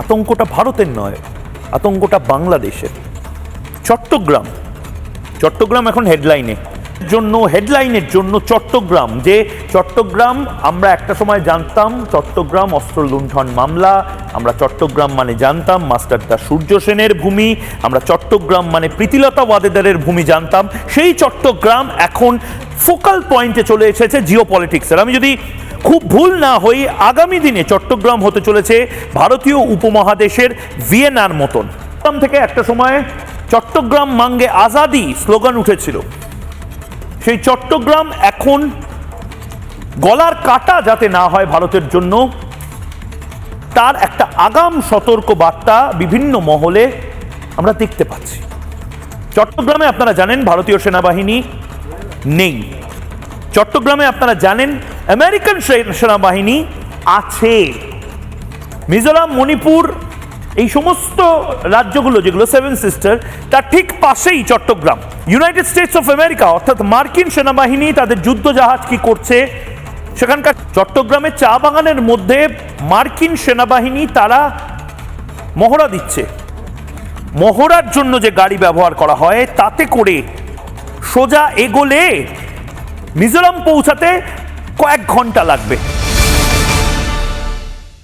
আতঙ্কটা ভারতের নয়, আতঙ্কটা বাংলাদেশের। চট্টগ্রাম চট্টগ্রাম এখন হেডলাইনে জন্য হেডলাইনের জন্য চট্টগ্রাম, যে চট্টগ্রাম আমরা একটা সময় জানতাম, চট্টগ্রাম অস্ত্র লুণ্ঠন মামলা, আমরা চট্টগ্রাম মানে জানতাম মাস্টারদা সূর্য সেনের ভূমি, আমরা চট্টগ্রাম মানে প্রীতিলতা ওয়াদেদারের ভূমি জানতাম। সেই চট্টগ্রাম এখন ফোকাল পয়েন্টে চলে এসেছে জিও পলিটিক্সের আমি যদি খুব ভুল না হয়ে আগামী দিনে চট্টগ্রাম হতে চলেছে ভারতীয় উপমহাদেশের ভিয়েনার মতন। থেকে একটা সময় চট্টগ্রাম মাঙ্গে আজাদি স্লোগান উঠেছিল। সেই চট্টগ্রাম এখন গলার কাটা যাতে না হয় ভারতের জন্য, তার একটা আগাম সতর্ক বার্তা বিভিন্ন মহলে আমরা দেখতে পাচ্ছি। চট্টগ্রামে আপনারা জানেন ভারতীয় সেনাবাহিনী নেই। চট্টগ্রামে আপনারা জানেন আমেরিকান সেনাবাহিনী আছে। মিজোরাম, মণিপুর, এই সমস্ত রাজ্যগুলো যেগুলো সেভেন সিস্টার তার ঠিক পাশেই Chittagong. United States of America অর্থাৎ মার্কিন সেনাবাহিনী তাদের যুদ্ধ জাহাজ কি করছে? সেখানকার চট্টগ্রামের চা বাগানের মধ্যে মার্কিন সেনাবাহিনী তারা মহড়া দিচ্ছে। মহড়ার জন্য যে গাড়ি ব্যবহার করা হয়, তাতে করে সোজা এগোলে মিজোরাম পৌঁছাতে কয়েক ঘণ্টা লাগবে।